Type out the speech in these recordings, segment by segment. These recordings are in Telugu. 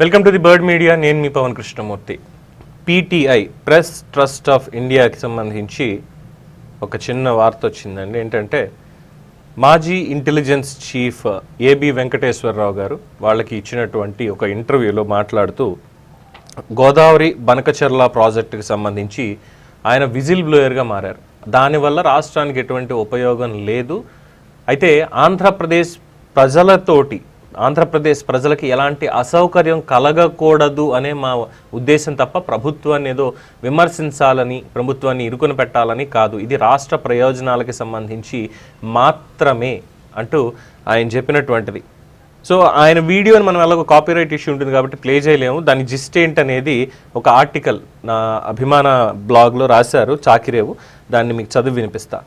Welcome to the bird media నేను మీ Pavan Krishnamurthy. PTI press trust of ఇండియాకి సంబంధించి ఒక చిన్న వార్త వచ్చిందండి ఏంటంటే మాజీ ఇంటెలిజెన్స్ చీఫ్ ఏబి వెంకటేశ్వరరావు గారు వాళ్ళకి ఇచ్చినటువంటి ఒక ఇంటర్వ్యూలో మాట్లాడుతూ గోదావరి బనకచెర్ల ప్రాజెక్టుకి సంబంధించి ఆయన విజిల్ బ్లోయర్గా మారారు. దానివల్ల రాష్ట్రానికి ఎటువంటి ఉపయోగం లేదు. అయితే ఆంధ్రప్రదేశ్ ప్రజలతోటి ఆంధ్రప్రదేశ్ ప్రజలకి ఎలాంటి అసౌకర్యం కలగకూడదు అనే మా ఉద్దేశం తప్ప ప్రభుత్వాన్ని ఏదో విమర్శించాలని ప్రభుత్వాన్ని ఇరుకున పెట్టాలని కాదు. ఇది రాష్ట్ర ప్రయోజనాలకి సంబంధించి మాత్రమే అంటూ ఆయన చెప్పినటువంటిది. సో ఆయన వీడియోని మనం ఎలాగో కాపీరైట్ ఇష్యూ ఉంటుంది కాబట్టి ప్లే చేయలేము. దాని జిస్ట్ ఏంటనేది ఒక ఆర్టికల్ నా అభిమాన బ్లాగ్లో రాశారు చాకిరేవు. దాన్ని మీకు చదివి వినిపిస్తా.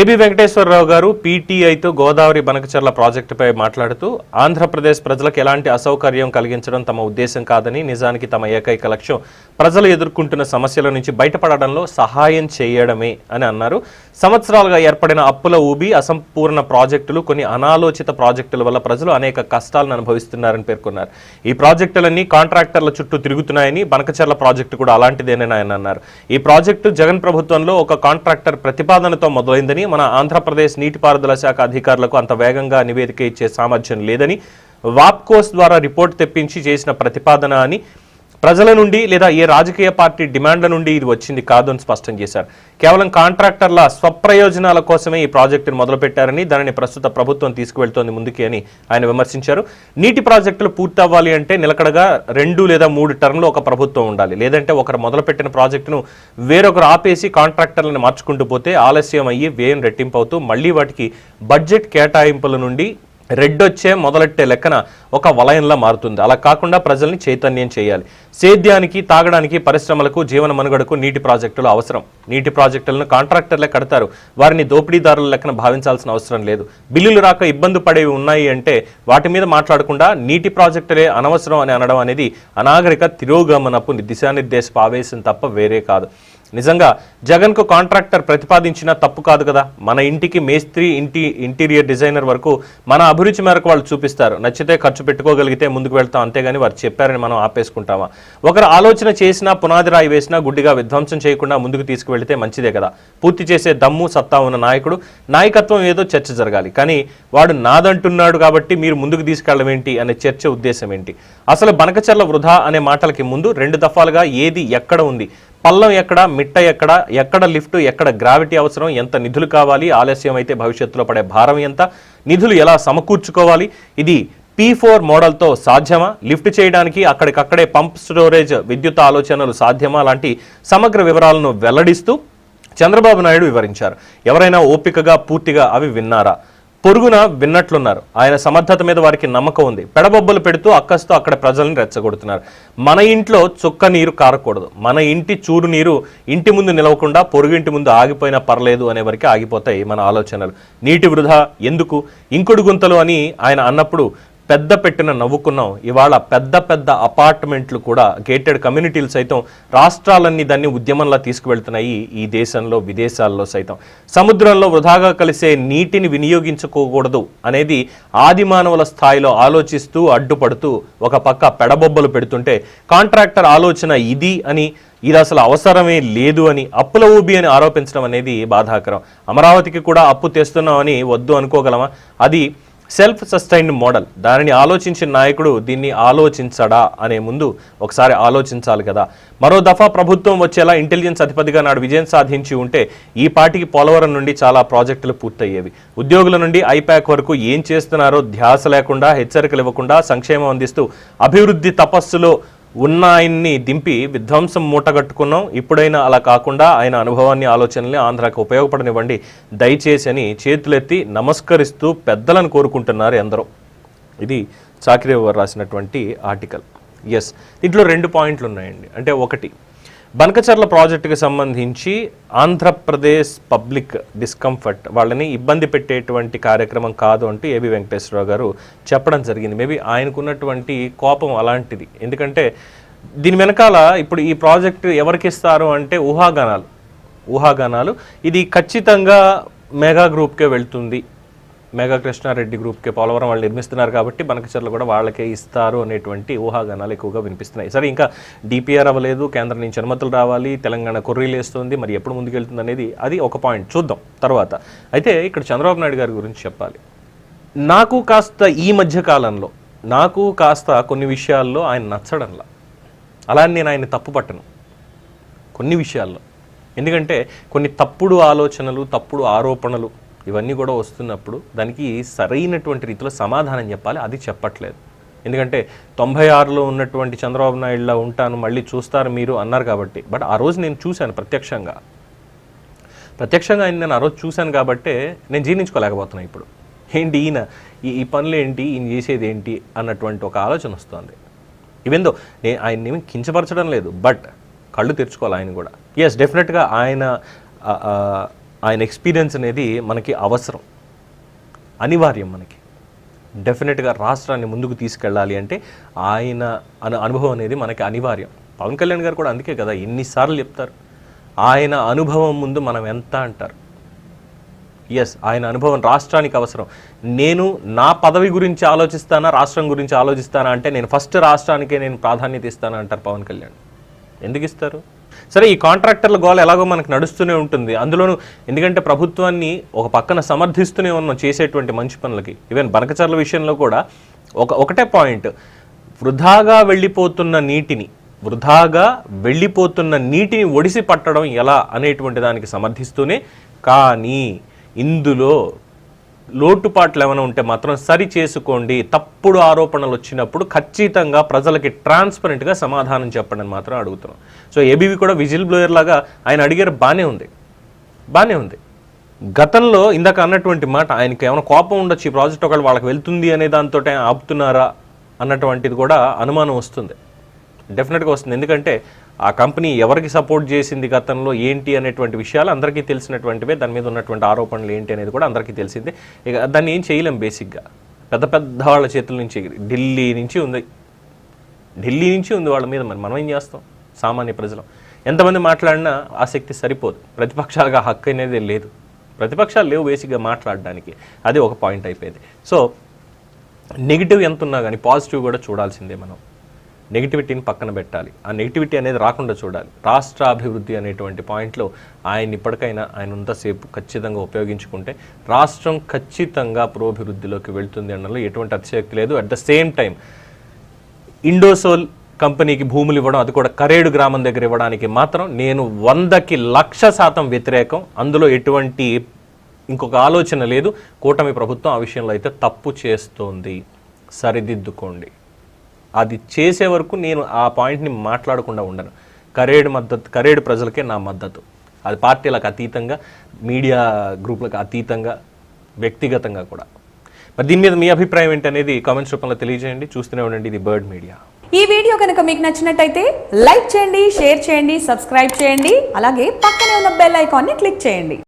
ఏబి వెంకటేశ్వరరావు గారు పీటీఐతో గోదావరి బనకచర్ల ప్రాజెక్టుపై మాట్లాడుతూ ఆంధ్రప్రదేశ్ ప్రజలకు ఎలాంటి అసౌకర్యం కలిగించడం తమ ఉద్దేశం కాదని నిజానికి తమ ఏకైక లక్ష్యం ప్రజలు ఎదుర్కొంటున్న సమస్యల నుంచి బయటపడడంలో సహాయం చేయడమే అని అన్నారు. సంవత్సరాలుగా ఏర్పడిన అప్పుల ఊబి అసంపూర్ణ ప్రాజెక్టులు కొన్ని అనాలోచిత ప్రాజెక్టుల వల్ల ప్రజలు అనేక కష్టాలను అనుభవిస్తున్నారని పేర్కొన్నారు. ఈ ప్రాజెక్టులన్నీ కాంట్రాక్టర్ల చుట్టూ తిరుగుతున్నాయని బనకచర్ల ప్రాజెక్టు కూడా అలాంటిదేనని ఆయన అన్నారు. ఈ ప్రాజెక్టు జగన్ ప్రభుత్వంలో ఒక కాంట్రాక్టర్ ప్రతిపాదనతో మొదలైందని మన ఆంధ్రప్రదేశ్ నీటిపారుదల శాఖ అధికారులకు అంత వేగంగా నివేదిక ఇచ్చే సామర్థ్యం లేదని వాప్కోస్ ద్వారా రిపోర్ట్ తెప్పించి చేసిన ప్రతిపాదన అని ప్రజల నుండి లేదా ఏ రాజకీయ పార్టీ డిమాండ్ల నుండి ఇది వచ్చింది కాదు అని స్పష్టం చేశారు. కేవలం కాంట్రాక్టర్ల స్వప్రయోజనాల కోసమే ఈ ప్రాజెక్టును మొదలుపెట్టారని దానిని ప్రస్తుత ప్రభుత్వం తీసుకువెళ్తోంది ముందుకి అని ఆయన విమర్శించారు. నీటి ప్రాజెక్టులు పూర్తవ్వాలి అంటే నిలకడగా రెండు లేదా మూడు టర్మ్లు ఒక ప్రభుత్వం ఉండాలి. లేదంటే ఒకరు మొదలుపెట్టిన ప్రాజెక్టును వేరొకరు ఆపేసి కాంట్రాక్టర్లను మార్చుకుంటూ పోతే ఆలస్యం అయ్యి వ్యయం రెట్టింపు అవుతూ మళ్ళీ వాటికి బడ్జెట్ కేటాయింపుల నుండి రెడ్ వచ్చే మొదలెట్టే లెక్కన ఒక వలయంలా మారుతుంది. అలా కాకుండా ప్రజల్ని చైతన్యం చేయాలి. సేద్యానికి తాగడానికి పరిశ్రమలకు జీవన మనుగడకు నీటి ప్రాజెక్టులు అవసరం. నీటి ప్రాజెక్టులను కాంట్రాక్టర్లే కడతారు. వారిని దోపిడీదారుల లెక్కన భావించాల్సిన అవసరం లేదు. బిల్లులు రాక ఇబ్బంది పడేవి ఉన్నాయి అంటే వాటి మీద మాట్లాడకుండా నీటి ప్రాజెక్టులే అనవసరం అని అనడం అనేది అనాగరిక తిరోగమనపు దిశానిర్దేశపు ఆవేశం తప్ప వేరే కాదు. నిజంగా జగన్కు కాంట్రాక్టర్ ప్రతిపాదించిన తప్పు కాదు కదా. మన ఇంటికి మేస్త్రి ఇంటి ఇంటీరియర్ డిజైనర్ వరకు మన అభిరుచి మేరకు వాళ్ళు చూపిస్తారు. నచ్చితే ఖర్చు పెట్టుకోగలిగితే ముందుకు వెళ్తాం అంతేగాని వారు చెప్పారని మనం ఆపేసుకుంటామా? ఒకరు ఆలోచన చేసినా పునాది రాయి వేసినా గుడ్డిగా విధ్వంసం చేయకుండా ముందుకు తీసుకువెళితే మంచిదే కదా. పూర్తి చేసే దమ్ము సత్తా ఉన్న నాయకుడు నాయకత్వం ఏదో చర్చ జరగాలి. కానీ వాడు నాదంటున్నాడు కాబట్టి మీరు ముందుకు తీసుకెళ్ళడం ఏంటి అనే చర్చ ఉద్దేశం ఏంటి? అసలు బనకచర్ల వృధా అనే మాటలకి ముందు రెండు దఫాలుగా ఏది ఎక్కడ ఉంది? పల్లం ఎక్కడ మిట్ట ఎక్కడ ఎక్కడ లిఫ్ట్ ఎక్కడ గ్రావిటీ అవసరం ఎంత నిధులు కావాలి ఆలస్యం అయితే భవిష్యత్తులో పడే భారం ఎంత నిధులు ఎలా సమకూర్చుకోవాలి ఇది పీ ఫోర్ మోడల్తో సాధ్యమా? లిఫ్ట్ చేయడానికి అక్కడికక్కడే పంప్ స్టోరేజ్ విద్యుత్ ఆలోచనలు సాధ్యమా? లాంటి సమగ్ర వివరాలను వెల్లడిస్తూ చంద్రబాబు నాయుడు వివరించారు. ఎవరైనా ఓపికగా పూర్తిగా అవి విన్నారా? పొరుగున విన్నట్లున్నారు. ఆయన సమర్థత మీద వారికి నమ్మకం ఉంది. పెడబొబ్బలు పెడుతూ అక్కస్తో అక్కడ ప్రజల్ని రెచ్చగొడుతున్నారు. మన ఇంట్లో చుక్క నీరు కారకూడదు. మన ఇంటి చూరు నీరు ఇంటి ముందు నిలవకుండా పొరుగింటి ముందు ఆగిపోయినా పర్లేదు అనే వరకు ఆగిపోతాయి మన ఆలోచనలు. నీటి వృధా ఎందుకు? ఇంకుడు గుంతలు అని ఆయన అన్నప్పుడు పెద్ద పెట్టిన నవ్వుకున్నాం. ఇవాళ పెద్ద పెద్ద అపార్ట్మెంట్లు కూడా గేటెడ్ కమ్యూనిటీలు సైతం రాష్ట్రాలన్నీ దాన్ని ఉద్యమంలా తీసుకువెళ్తున్నాయి ఈ దేశంలో విదేశాల్లో సైతం. సముద్రంలో వృధాగా కలిసే నీటిని వినియోగించుకోకూడదు అనేది ఆది మానవుల స్థాయిలో ఆలోచిస్తూ అడ్డుపడుతూ ఒక పక్క పెడబొబ్బలు పెడుతుంటే కాంట్రాక్టర్ ఆలోచన ఇది అని ఇది అసలు అవసరమే లేదు అని అప్పుల ఊబి అని ఆరోపించడం అనేది బాధాకరం. అమరావతికి కూడా అప్పు తెస్తున్నామని వద్దు అనుకోగలమా? అది సెల్ఫ్ సస్టైన్డ్ మోడల్ దానిని ఆలోచించిన నాయకుడు దీన్ని ఆలోచించడా అనే ముందు ఒకసారి ఆలోచించాలి కదా. మరో దఫా ప్రభుత్వం వచ్చేలా ఇంటెలిజెన్స్ అధిపతిగా నాడు విజయం సాధించి ఉంటే ఈ పాటికి పోలవరం నుండి చాలా ప్రాజెక్టులు పూర్తయ్యేవి. ఉద్యోగుల నుండి ఐపాక్ వరకు ఏం చేస్తున్నారో ధ్యాస లేకుండా హెచ్చరికలు ఇవ్వకుండా సంక్షేమం అందిస్తూ అభివృద్ధి తపస్సులో ఉన్న ఆయన్ని దింపి విధ్వంసం మూటగట్టుకున్నాం. ఇప్పుడైనా అలా కాకుండా ఆయన అనుభవాన్ని ఆలోచనల్ని ఆంధ్రాకి ఉపయోగపడనివ్వండి. దయచేసి అని చేతులెత్తి నమస్కరిస్తూ పెద్దలను కోరుకుంటున్నారు ఎందరో ఇది చాకిరేవారు రాసినటువంటి ఆర్టికల్. ఎస్ దీంట్లో రెండు పాయింట్లు ఉన్నాయండి అంటే ఒకటి బనకచర్ల ప్రాజెక్టుకి సంబంధించి ఆంధ్రప్రదేశ్ పబ్లిక్ డిస్కంఫర్ట్ వాళ్ళని ఇబ్బంది పెట్టేటువంటి కార్యక్రమం కాదు అంటూ ఏబి వెంకటేశ్వరరావు గారు చెప్పడం జరిగింది. మేబీ ఆయనకున్నటువంటి కోపం అలాంటిది. ఎందుకంటే దీని వెనకాల ఇప్పుడు ఈ ప్రాజెక్టు ఎవరికి ఇస్తారు అంటే ఊహాగానాలు. ఊహాగానాలు. ఇది ఖచ్చితంగా మెగా గ్రూప్కే వెళ్తుంది. మెగా కృష్ణారెడ్డి గ్రూప్కి పోలవరం వాళ్ళు నిర్మిస్తున్నారు కాబట్టి బనకచర్లు కూడా వాళ్ళకే ఇస్తారు అనేటువంటి ఊహాగానాలు ఎక్కువగా వినిపిస్తున్నాయి. సరే ఇంకా డిపిఆర్ అవ్వలేదు కేంద్రం నుంచి అనుమతులు రావాలి తెలంగాణ కొర్రీలు వేస్తుంది మరి ఎప్పుడు ముందుకెళ్తుంది అనేది అది ఒక పాయింట్. చూద్దాం తర్వాత. అయితే ఇక్కడ చంద్రబాబు నాయుడు గారి గురించి చెప్పాలి. నాకు కాస్త ఈ మధ్య కాలంలో నాకు కాస్త కొన్ని విషయాల్లో ఆయన నచ్చడంలా. అలా అని నేను ఆయన తప్పు పట్టను. కొన్ని విషయాల్లో. ఎందుకంటే కొన్ని తప్పుడు ఆలోచనలు తప్పుడు ఆరోపణలు ఇవన్నీ కూడా వస్తున్నప్పుడు దానికి సరైనటువంటి రీతిలో సమాధానం చెప్పాలి. అది చెప్పట్లేదు. ఎందుకంటే తొంభై ఆరులో ఉన్నటువంటి చంద్రబాబు నాయుడులా ఉంటాను మళ్ళీ చూస్తారు మీరు అన్నారు కాబట్టి. బట్ ఆ రోజు నేను చూశాను ప్రత్యక్షంగా. ప్రత్యక్షంగా ఆయన నేను ఆ రోజు చూశాను కాబట్టే నేను జీర్ణించుకోలేకపోతున్నాను ఇప్పుడు. ఏంటి ఈయన ఈ ఈ పనులు ఏంటి ఈయన చేసేది ఏంటి అన్నటువంటి ఒక ఆలోచన వస్తుంది. ఇవెందో నేను ఆయన్ని ఏమి కించపరచడం లేదు. బట్ కళ్ళు తెరుచుకోవాలి ఆయన కూడా. ఎస్ డెఫినెట్గా ఆయన ఆయన ఎక్స్పీరియన్స్ అనేది మనకి అవసరం. అనివార్యం మనకి. డెఫినెట్గా రాష్ట్రాన్ని ముందుకు తీసుకెళ్ళాలి అంటే ఆయన అను అనుభవం అనేది మనకి అనివార్యం. పవన్ కళ్యాణ్ గారు కూడా అందుకే కదా ఎన్నిసార్లు చెప్తారు. ఆయన అనుభవం ముందు మనం ఎంత అంటారు? ఎస్ ఆయన అనుభవం రాష్ట్రానికి అవసరం. నేను నా పదవి గురించి ఆలోచిస్తానా రాష్ట్రం గురించి ఆలోచిస్తానా అంటే నేను ఫస్ట్ రాష్ట్రానికే నేను ప్రాధాన్యత ఇస్తానా అంటారు పవన్ కళ్యాణ్. ఎందుకు ఇస్తారు? సరే ఈ కాంట్రాక్టర్ల గోల ఎలాగో మనకు నడుస్తూనే ఉంటుంది. అందులోనూ ఎందుకంటే ప్రభుత్వాన్ని ఒక పక్కన సమర్థిస్తూనే ఉన్నాం చేసేటువంటి మంచి పనులకి. ఈవెన్ బనకచర్ల విషయంలో కూడా ఒక ఒకటే పాయింట్. వృధాగా వెళ్ళిపోతున్న నీటిని వృధాగా వెళ్ళిపోతున్న నీటిని ఒడిసి పట్టడం ఎలా అనేటువంటి దానికి సమర్థిస్తూనే కానీ ఇందులో లోటుపాట్లు ఏమైనా ఉంటే మాత్రం సరి చేసుకోండి. తప్పుడు ఆరోపణలు వచ్చినప్పుడు ఖచ్చితంగా ప్రజలకి ట్రాన్స్పరెంట్గా సమాధానం చెప్పండి అని మాత్రం అడుగుతున్నాం. సో ఏబీవీ కూడా విజిల్ బ్లోయర్ లాగా ఆయన అడిగారు బాగానే ఉంది. బాగానే ఉంది. గతంలో ఇందాక అన్నటువంటి మాట ఆయనకి ఏమైనా కోపం ఉండొచ్చు ఈ ప్రాజెక్ట్ ఒకవేళ వాళ్ళకి వెళ్తుంది అనే దాంతో ఆపుతున్నారా అన్నటువంటిది కూడా అనుమానం వస్తుంది. డెఫినెట్గా వస్తుంది. ఎందుకంటే ఆ కంపెనీ ఎవరికి సపోర్ట్ చేసింది గతంలో ఏంటి అనేటువంటి విషయాలు అందరికీ తెలిసినటువంటివే దాని మీద ఉన్నటువంటి ఆరోపణలు ఏంటి అనేది కూడా అందరికీ తెలిసిందే. ఇక దాన్ని ఏం చేయలేం బేసిక్గా. పెద్ద పెద్ద వాళ్ళ చేతుల నుంచి ఢిల్లీ నుంచి ఉంది. ఢిల్లీ నుంచి ఉంది వాళ్ళ మీద మరి మనం ఏం చేస్తాం? సామాన్య ప్రజలు. ఎంతమంది మాట్లాడినా ఆసక్తి సరిపోదు. ప్రతిపక్షాలుగా హక్కు అనేది లేదు. ప్రతిపక్షాలు లేవు బేసిక్గా మాట్లాడడానికి. అది ఒక పాయింట్ అయిపోయింది. సో నెగిటివ్ ఎంత ఉన్నా కానీ పాజిటివ్ కూడా చూడాల్సిందే మనం. నెగిటివిటీని పక్కన పెట్టాలి. ఆ నెగిటివిటీ అనేది రాకుండా చూడాలి. రాష్ట్ర అభివృద్ధి అనేటువంటి పాయింట్లో ఆయన ఇప్పటికైనా ఆయన ఉన్నంతసేపు ఖచ్చితంగా ఉపయోగించుకుంటే రాష్ట్రం ఖచ్చితంగా పురోభివృద్ధిలోకి వెళ్తుంది అనడంలో ఎటువంటి అతిశక్తి లేదు. At the same time Indosol కంపెనీకి భూములు ఇవ్వడం అది కూడా కరేడు గ్రామం దగ్గర ఇవ్వడానికి మాత్రం నేను వందకి లక్ష శాతం వ్యతిరేకం. అందులో ఎటువంటి ఇంకొక ఆలోచన లేదు. కూటమి ప్రభుత్వం ఆ విషయంలో అయితే తప్పు చేస్తోంది. సరిదిద్దుకోండి. అది చేసే వరకు నేను ఆ పాయింట్ని మాట్లాడకుండా ఉండను. కరేడు మద్దతు కరేడు ప్రజలకే నా మద్దతు. అది పార్టీలకు అతీతంగా మీడియా గ్రూపులకు అతీతంగా వ్యక్తిగతంగా కూడా. మరి దీని మీద మీ అభిప్రాయం ఏంటనేది కామెంట్స్ రూపంలో తెలియజేయండి. చూస్తూనే ఉండండి. ఇది బర్డ్ మీడియా. ఈ వీడియో కనుక మీకు నచ్చినట్టయితే లైక్ చేయండి షేర్ చేయండి సబ్స్క్రైబ్ చేయండి అలాగే పక్కనే ఉన్న బెల్ ఐకాన్ని క్లిక్ చేయండి.